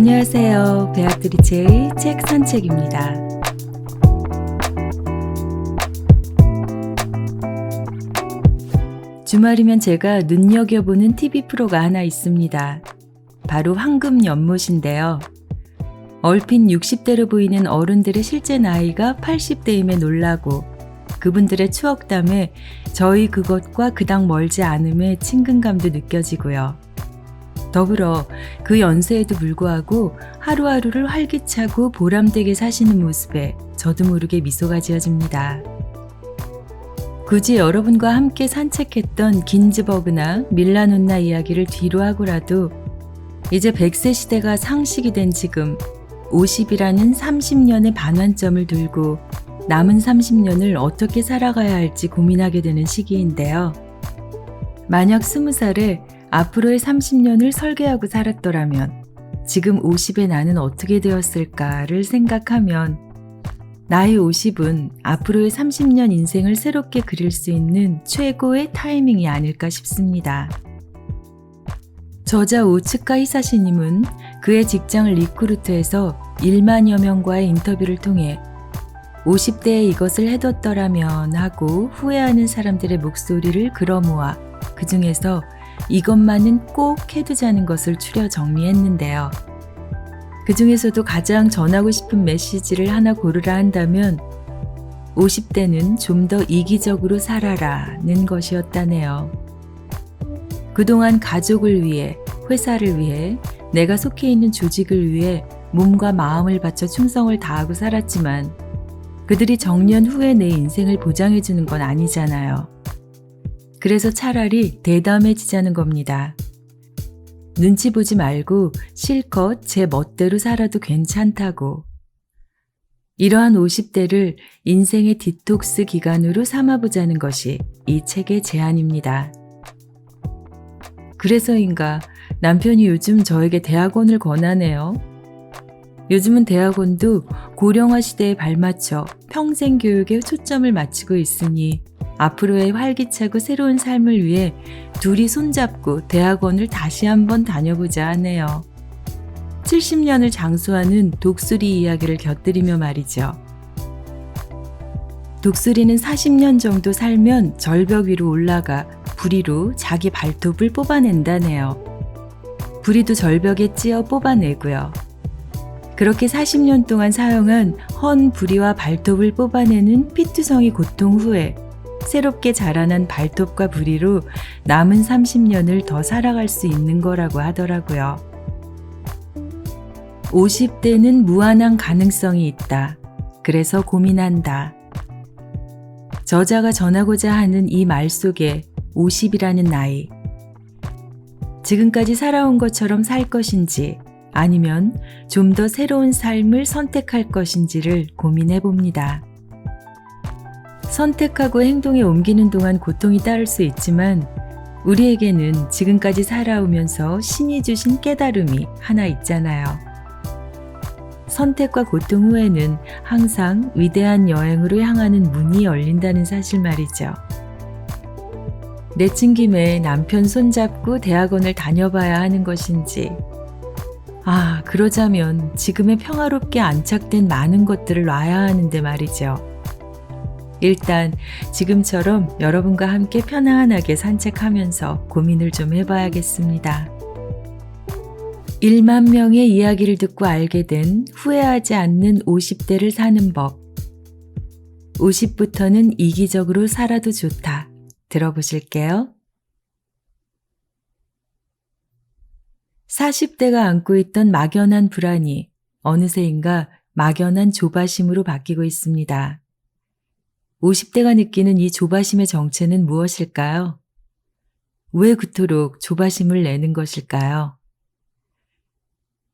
안녕하세요. 베아트리체의 책 산책입니다. 주말이면 제가 눈여겨보는 TV 프로가 하나 있습니다. 바로 황금 연못인데요. 얼핏 60대로 보이는 어른들의 실제 나이가 80대임에 놀라고 그분들의 추억담에 저희 그것과 그닥 멀지 않음에 친근감도 느껴지고요. 더불어 그 연세에도 불구하고 하루하루를 활기차고 보람되게 사시는 모습에 저도 모르게 미소가 지어집니다. 굳이 여러분과 함께 산책했던 긴즈버그나 밀라논나 이야기를 뒤로 하고라도 이제 100세 시대가 상식이 된 지금 50이라는 30년의 반환점을 들고 남은 30년을 어떻게 살아가야 할지 고민하게 되는 시기인데요. 만약 20살에 앞으로의 30년을 설계하고 살았더라면 지금 50의 나는 어떻게 되었을까를 생각하면 나의 50은 앞으로의 30년 인생을 새롭게 그릴 수 있는 최고의 타이밍이 아닐까 싶습니다. 저자 오츠카 히사시님은 그의 직장을 리크루트해서 1만여 명과의 인터뷰를 통해 50대에 이것을 해뒀더라면 하고 후회하는 사람들의 목소리를 끌어모아 그 중에서 이것만은 꼭 해두자는 것을 추려 정리했는데요. 그 중에서도 가장 전하고 싶은 메시지를 하나 고르라 한다면 50대는 좀 더 이기적으로 살아라는 것이었다네요. 그동안 가족을 위해, 회사를 위해, 내가 속해 있는 조직을 위해 몸과 마음을 바쳐 충성을 다하고 살았지만 그들이 정년 후에 내 인생을 보장해주는 건 아니잖아요. 그래서 차라리 대담해지자는 겁니다. 눈치 보지 말고 실컷 제 멋대로 살아도 괜찮다고. 이러한 50대를 인생의 디톡스 기간으로 삼아보자는 것이 이 책의 제안입니다. 그래서인가 남편이 요즘 저에게 대학원을 권하네요. 요즘은 대학원도 고령화 시대에 발맞춰 평생 교육에 초점을 맞추고 있으니 앞으로의 활기차고 새로운 삶을 위해 둘이 손잡고 대학원을 다시 한번 다녀보자 하네요. 70년을 장수하는 독수리 이야기를 곁들이며 말이죠. 독수리는 40년 정도 살면 절벽 위로 올라가 부리로 자기 발톱을 뽑아낸다네요. 부리도 절벽에 찧어 뽑아내고요. 그렇게 40년 동안 사용한 헌 부리와 발톱을 뽑아내는 피투성이 고통 후에 새롭게 자라난 발톱과 부리로 남은 30년을 더 살아갈 수 있는 거라고 하더라고요. 50대는 무한한 가능성이 있다. 그래서 고민한다. 저자가 전하고자 하는 이 말 속에 50이라는 나이. 지금까지 살아온 것처럼 살 것인지 아니면 좀 더 새로운 삶을 선택할 것인지를 고민해 봅니다. 선택하고 행동에 옮기는 동안 고통이 따를 수 있지만 우리에게는 지금까지 살아오면서 신이 주신 깨달음이 하나 있잖아요. 선택과 고통 후에는 항상 위대한 여행으로 향하는 문이 열린다는 사실 말이죠. 내친 김에 남편 손잡고 대학원을 다녀봐야 하는 것인지, 아, 그러자면 지금의 평화롭게 안착된 많은 것들을 놔야 하는데 말이죠. 일단 지금처럼 여러분과 함께 편안하게 산책하면서 고민을 좀 해봐야겠습니다. 1만 명의 이야기를 듣고 알게 된 후회하지 않는 50대를 사는 법. 50부터는 이기적으로 살아도 좋다. 들어보실게요. 40대가 안고 있던 막연한 불안이 어느새인가 막연한 조바심으로 바뀌고 있습니다. 50대가 느끼는 이 조바심의 정체는 무엇일까요? 왜 그토록 조바심을 내는 것일까요?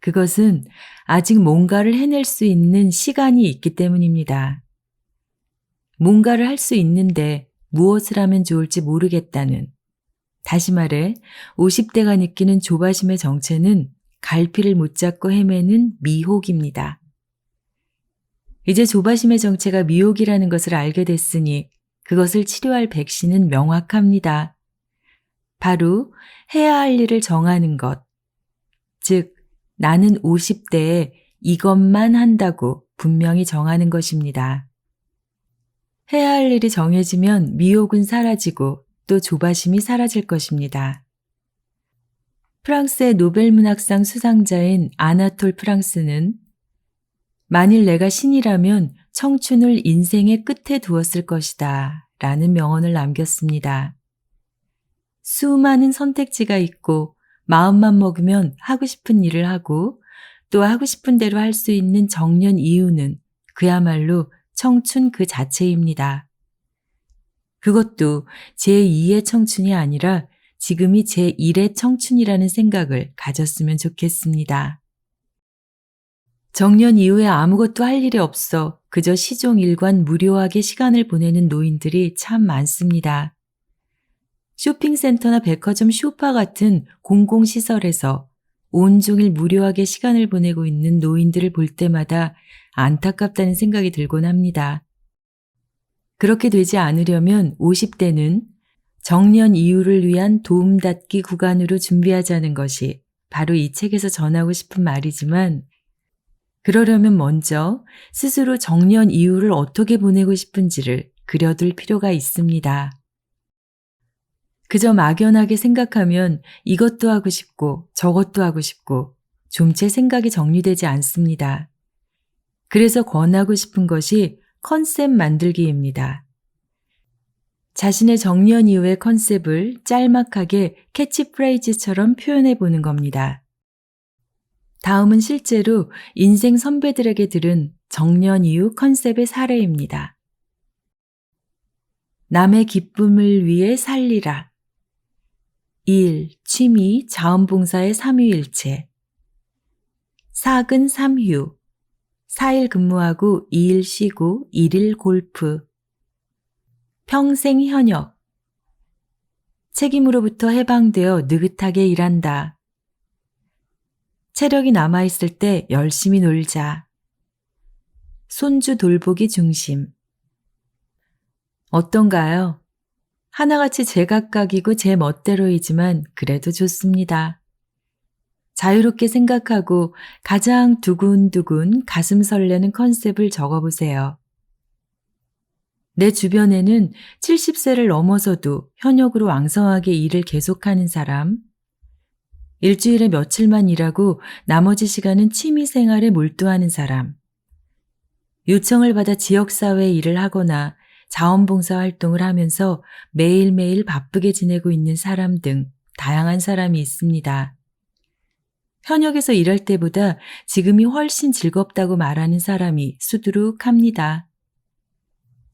그것은 아직 뭔가를 해낼 수 있는 시간이 있기 때문입니다. 뭔가를 할 수 있는데 무엇을 하면 좋을지 모르겠다는, 다시 말해 50대가 느끼는 조바심의 정체는 갈피를 못 잡고 헤매는 미혹입니다. 이제 조바심의 정체가 미혹이라는 것을 알게 됐으니 그것을 치료할 백신은 명확합니다. 바로 해야 할 일을 정하는 것. 즉, 나는 50대에 이것만 한다고 분명히 정하는 것입니다. 해야 할 일이 정해지면 미혹은 사라지고 또 조바심이 사라질 것입니다. 프랑스의 노벨 문학상 수상자인 아나톨 프랑스는 만일 내가 신이라면 청춘을 인생의 끝에 두었을 것이다 라는 명언을 남겼습니다. 수많은 선택지가 있고 마음만 먹으면 하고 싶은 일을 하고 또 하고 싶은 대로 할 수 있는 정년 이유는 그야말로 청춘 그 자체입니다. 그것도 제2의 청춘이 아니라 지금이 제1의 청춘이라는 생각을 가졌으면 좋겠습니다. 정년 이후에 아무것도 할 일이 없어 그저 시종 일관 무료하게 시간을 보내는 노인들이 참 많습니다. 쇼핑센터나 백화점 쇼파 같은 공공시설에서 온종일 무료하게 시간을 보내고 있는 노인들을 볼 때마다 안타깝다는 생각이 들곤 합니다. 그렇게 되지 않으려면 50대는 정년 이후를 위한 도움닫기 구간으로 준비하자는 것이 바로 이 책에서 전하고 싶은 말이지만 그러려면 먼저 스스로 정년 이후를 어떻게 보내고 싶은지를 그려둘 필요가 있습니다. 그저 막연하게 생각하면 이것도 하고 싶고 저것도 하고 싶고 좀제 생각이 정리되지 않습니다. 그래서 권하고 싶은 것이 컨셉 만들기입니다. 자신의 정년 이후의 컨셉을 짤막하게 캐치프레이즈처럼 표현해 보는 겁니다. 다음은 실제로 인생 선배들에게 들은 정년 이후 컨셉의 사례입니다. 남의 기쁨을 위해 살리라. 일, 취미, 자원봉사의 삼위일체. 사근 삼휴. 4일 근무하고 2일 쉬고 1일 골프. 평생 현역. 책임으로부터 해방되어 느긋하게 일한다. 체력이 남아있을 때 열심히 놀자. 손주 돌보기 중심. 어떤가요? 하나같이 제각각이고 제 멋대로이지만 그래도 좋습니다. 자유롭게 생각하고 가장 두근두근 가슴 설레는 컨셉을 적어보세요. 내 주변에는 70세를 넘어서도 현역으로 왕성하게 일을 계속하는 사람, 일주일에 며칠만 일하고 나머지 시간은 취미 생활에 몰두하는 사람, 요청을 받아 지역사회 일을 하거나 자원봉사 활동을 하면서 매일매일 바쁘게 지내고 있는 사람 등 다양한 사람이 있습니다. 현역에서 일할 때보다 지금이 훨씬 즐겁다고 말하는 사람이 수두룩합니다.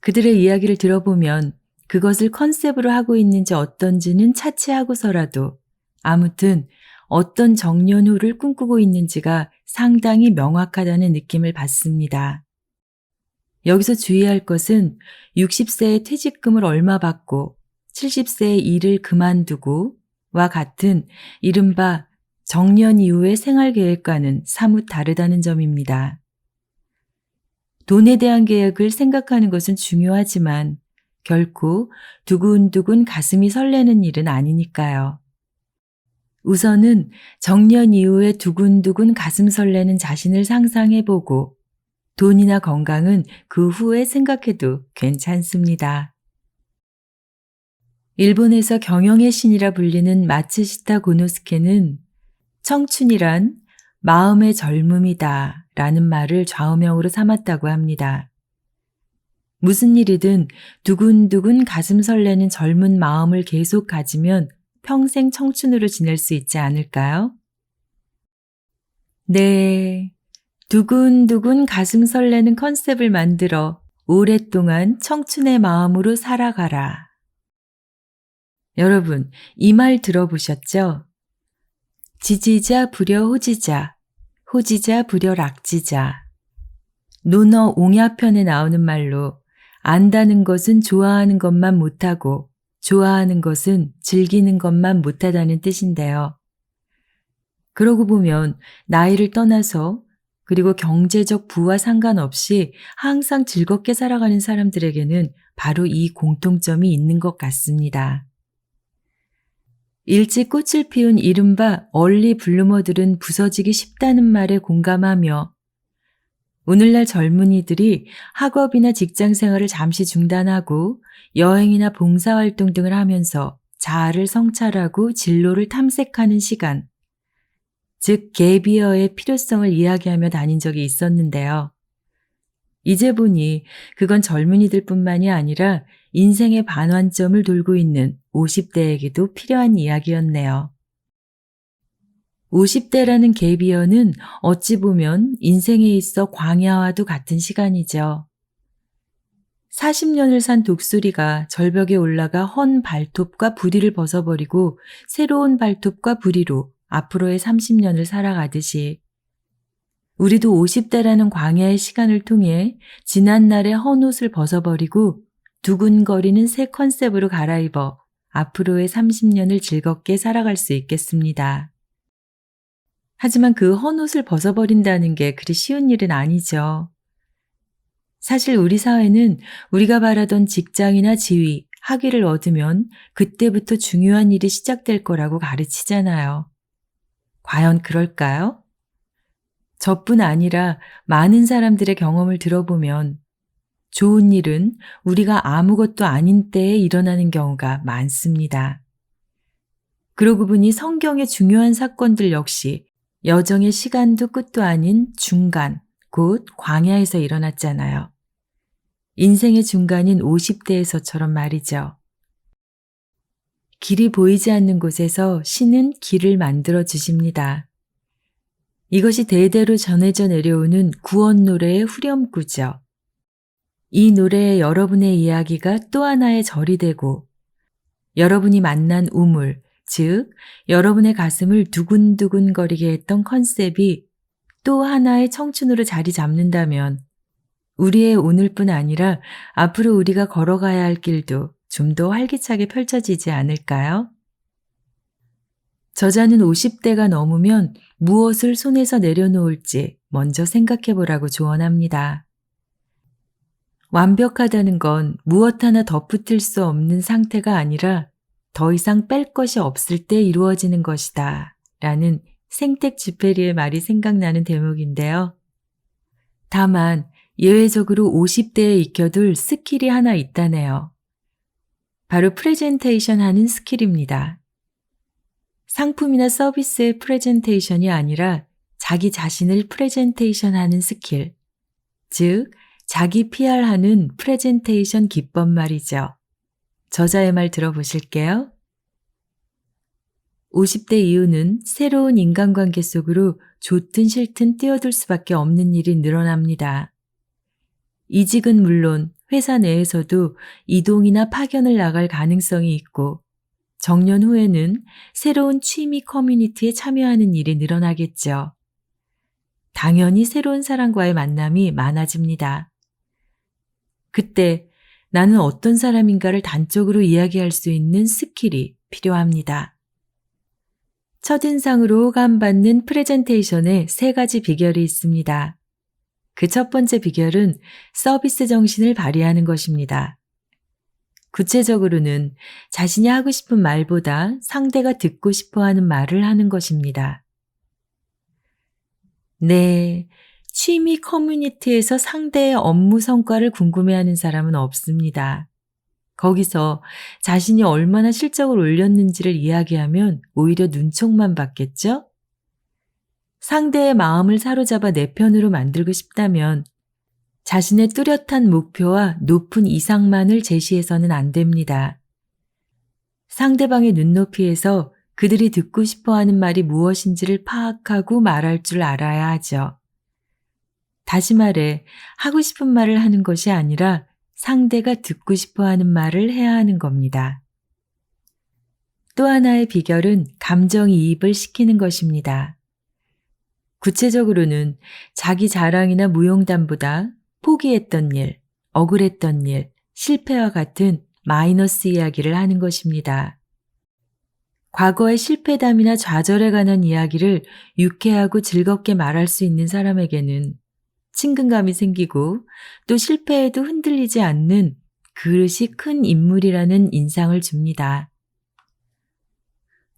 그들의 이야기를 들어보면 그것을 컨셉으로 하고 있는지 어떤지는 차치하고서라도 아무튼 어떤 정년 후를 꿈꾸고 있는지가 상당히 명확하다는 느낌을 받습니다. 여기서 주의할 것은 60세에 퇴직금을 얼마 받고 70세에 일을 그만두고 와 같은 이른바 정년 이후의 생활 계획과는 사뭇 다르다는 점입니다. 돈에 대한 계획을 생각하는 것은 중요하지만 결코 두근두근 가슴이 설레는 일은 아니니까요. 우선은 정년 이후에 두근두근 가슴 설레는 자신을 상상해보고 돈이나 건강은 그 후에 생각해도 괜찮습니다. 일본에서 경영의 신이라 불리는 마츠시타 고노스케는 청춘이란 마음의 젊음이다 라는 말을 좌우명으로 삼았다고 합니다. 무슨 일이든 두근두근 가슴 설레는 젊은 마음을 계속 가지면 평생 청춘으로 지낼 수 있지 않을까요? 네. 두근두근 가슴 설레는 컨셉을 만들어 오랫동안 청춘의 마음으로 살아가라. 여러분, 이 말 들어보셨죠? 지지자 부려 호지자, 호지자 부려 락지자. 논어 옹야편에 나오는 말로 안다는 것은 좋아하는 것만 못하고 좋아하는 것은 즐기는 것만 못하다는 뜻인데요. 그러고 보면 나이를 떠나서 그리고 경제적 부와 상관없이 항상 즐겁게 살아가는 사람들에게는 바로 이 공통점이 있는 것 같습니다. 일찍 꽃을 피운 이른바 얼리 블루머들은 부서지기 쉽다는 말에 공감하며 오늘날 젊은이들이 학업이나 직장 생활을 잠시 중단하고 여행이나 봉사활동 등을 하면서 자아를 성찰하고 진로를 탐색하는 시간, 즉 개비어의 필요성을 이야기하며 다닌 적이 있었는데요. 이제 보니 그건 젊은이들 뿐만이 아니라 인생의 반환점을 돌고 있는 50대에게도 필요한 이야기였네요. 50대라는 갭이어는 어찌 보면 인생에 있어 광야와도 같은 시간이죠. 40년을 산 독수리가 절벽에 올라가 헌 발톱과 부리를 벗어버리고 새로운 발톱과 부리로 앞으로의 30년을 살아가듯이 우리도 50대라는 광야의 시간을 통해 지난날의 헌 옷을 벗어버리고 두근거리는 새 컨셉으로 갈아입어 앞으로의 30년을 즐겁게 살아갈 수 있겠습니다. 하지만 그 헌옷을 벗어버린다는 게 그리 쉬운 일은 아니죠. 사실 우리 사회는 우리가 바라던 직장이나 지위, 학위를 얻으면 그때부터 중요한 일이 시작될 거라고 가르치잖아요. 과연 그럴까요? 저뿐 아니라 많은 사람들의 경험을 들어보면 좋은 일은 우리가 아무것도 아닌 때에 일어나는 경우가 많습니다. 그러고 보니 성경의 중요한 사건들 역시 여정의 시간도 끝도 아닌 중간, 곧 광야에서 일어났잖아요. 인생의 중간인 50대에서처럼 말이죠. 길이 보이지 않는 곳에서 신은 길을 만들어 주십니다. 이것이 대대로 전해져 내려오는 구원 노래의 후렴구죠. 이 노래에 여러분의 이야기가 또 하나의 절이 되고 여러분이 만난 우물, 즉 여러분의 가슴을 두근두근 거리게 했던 컨셉이 또 하나의 청춘으로 자리 잡는다면 우리의 오늘뿐 아니라 앞으로 우리가 걸어가야 할 길도 좀 더 활기차게 펼쳐지지 않을까요? 저자는 50대가 넘으면 무엇을 손에서 내려놓을지 먼저 생각해 보라고 조언합니다. 완벽하다는 건 무엇 하나 덧붙일 수 없는 상태가 아니라 더 이상 뺄 것이 없을 때 이루어지는 것이다. 라는 생텍 주페리의 말이 생각나는 대목인데요. 다만 예외적으로 50대에 익혀둘 스킬이 하나 있다네요. 바로 프레젠테이션 하는 스킬입니다. 상품이나 서비스의 프레젠테이션이 아니라 자기 자신을 프레젠테이션 하는 스킬. 즉, 자기 PR하는 프레젠테이션 기법 말이죠. 저자의 말 들어보실게요. 50대 이후는 새로운 인간관계 속으로 좋든 싫든 뛰어들 수밖에 없는 일이 늘어납니다. 이직은 물론 회사 내에서도 이동이나 파견을 나갈 가능성이 있고 정년 후에는 새로운 취미 커뮤니티에 참여하는 일이 늘어나겠죠. 당연히 새로운 사람과의 만남이 많아집니다. 그때 나는 어떤 사람인가를 단적으로 이야기할 수 있는 스킬이 필요합니다. 첫인상으로 호감받는 프레젠테이션에 세 가지 비결이 있습니다. 그 첫 번째 비결은 서비스 정신을 발휘하는 것입니다. 구체적으로는 자신이 하고 싶은 말보다 상대가 듣고 싶어 하는 말을 하는 것입니다. 네, 취미 커뮤니티에서 상대의 업무 성과를 궁금해하는 사람은 없습니다. 거기서 자신이 얼마나 실적을 올렸는지를 이야기하면 오히려 눈총만 받겠죠? 상대의 마음을 사로잡아 내 편으로 만들고 싶다면 자신의 뚜렷한 목표와 높은 이상만을 제시해서는 안 됩니다. 상대방의 눈높이에서 그들이 듣고 싶어 하는 말이 무엇인지를 파악하고 말할 줄 알아야 하죠. 다시 말해, 하고 싶은 말을 하는 것이 아니라 상대가 듣고 싶어 하는 말을 해야 하는 겁니다. 또 하나의 비결은 감정이입을 시키는 것입니다. 구체적으로는 자기 자랑이나 무용담보다 포기했던 일, 억울했던 일, 실패와 같은 마이너스 이야기를 하는 것입니다. 과거의 실패담이나 좌절에 관한 이야기를 유쾌하고 즐겁게 말할 수 있는 사람에게는 친근감이 생기고 또 실패에도 흔들리지 않는 그릇이 큰 인물이라는 인상을 줍니다.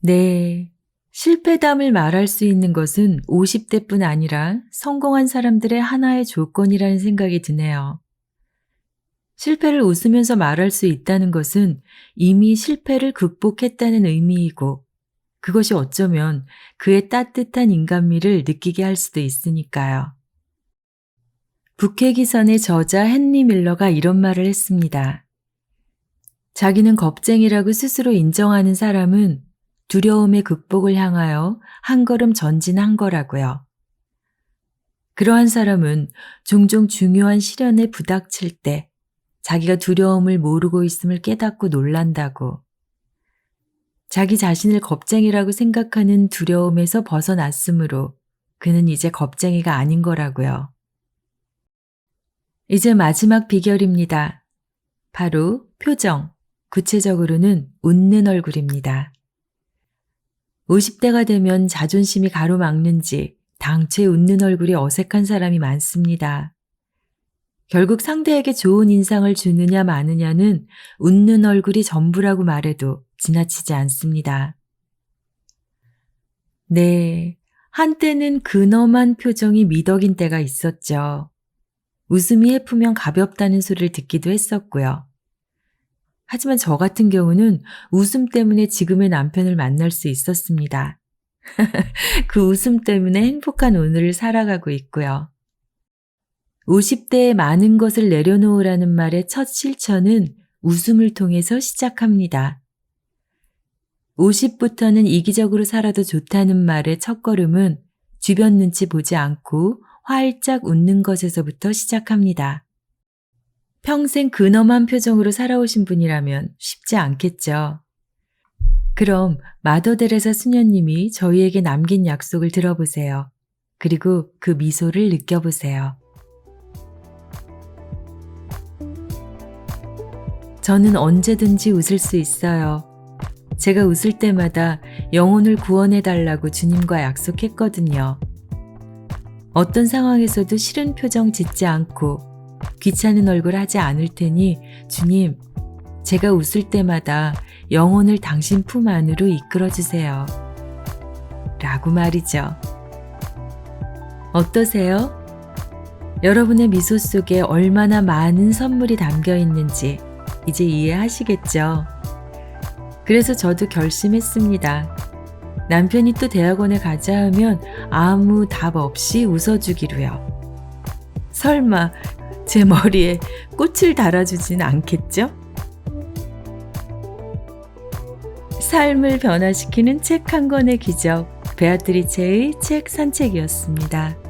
네. 실패담을 말할 수 있는 것은 50대뿐 아니라 성공한 사람들의 하나의 조건이라는 생각이 드네요. 실패를 웃으면서 말할 수 있다는 것은 이미 실패를 극복했다는 의미이고, 그것이 어쩌면 그의 따뜻한 인간미를 느끼게 할 수도 있으니까요. 북해기선의 저자 헨리 밀러가 이런 말을 했습니다. 자기는 겁쟁이라고 스스로 인정하는 사람은 두려움의 극복을 향하여 한 걸음 전진한 거라고요. 그러한 사람은 종종 중요한 시련에 부닥칠 때 자기가 두려움을 모르고 있음을 깨닫고 놀란다고. 자기 자신을 겁쟁이라고 생각하는 두려움에서 벗어났으므로 그는 이제 겁쟁이가 아닌 거라고요. 이제 마지막 비결입니다. 바로 표정, 구체적으로는 웃는 얼굴입니다. 50대가 되면 자존심이 가로막는지 당최 웃는 얼굴이 어색한 사람이 많습니다. 결국 상대에게 좋은 인상을 주느냐 마느냐는 웃는 얼굴이 전부라고 말해도 지나치지 않습니다. 네, 한때는 근엄한 표정이 미덕인 때가 있었죠. 웃음이 해프면 가볍다는 소리를 듣기도 했었고요. 하지만 저 같은 경우는 웃음 때문에 지금의 남편을 만날 수 있었습니다. 그 웃음 때문에 행복한 오늘을 살아가고 있고요. 50대에 많은 것을 내려놓으라는 말의 첫 실천은 웃음을 통해서 시작합니다. 50부터는 이기적으로 살아도 좋다는 말의 첫 걸음은 주변 눈치 보지 않고 활짝 웃는 것에서부터 시작합니다. 평생 근엄한 표정으로 살아오신 분이라면 쉽지 않겠죠. 그럼 마더데레사 수녀님이 저희에게 남긴 약속을 들어보세요. 그리고 그 미소를 느껴보세요. 저는 언제든지 웃을 수 있어요. 제가 웃을 때마다 영혼을 구원해 달라고 주님과 약속했거든요. 어떤 상황에서도 싫은 표정 짓지 않고 귀찮은 얼굴 하지 않을 테니 주님, 제가 웃을 때마다 영혼을 당신 품 안으로 이끌어 주세요. 라고 말이죠. 어떠세요? 여러분의 미소 속에 얼마나 많은 선물이 담겨 있는지 이제 이해하시겠죠? 그래서 저도 결심했습니다. 남편이 또 대학원에 가자 하면 아무 답 없이 웃어주기로요. 설마 제 머리에 꽃을 달아주진 않겠죠? 삶을 변화시키는 책 한 권의 기적, 베아트리체의 책 산책이었습니다.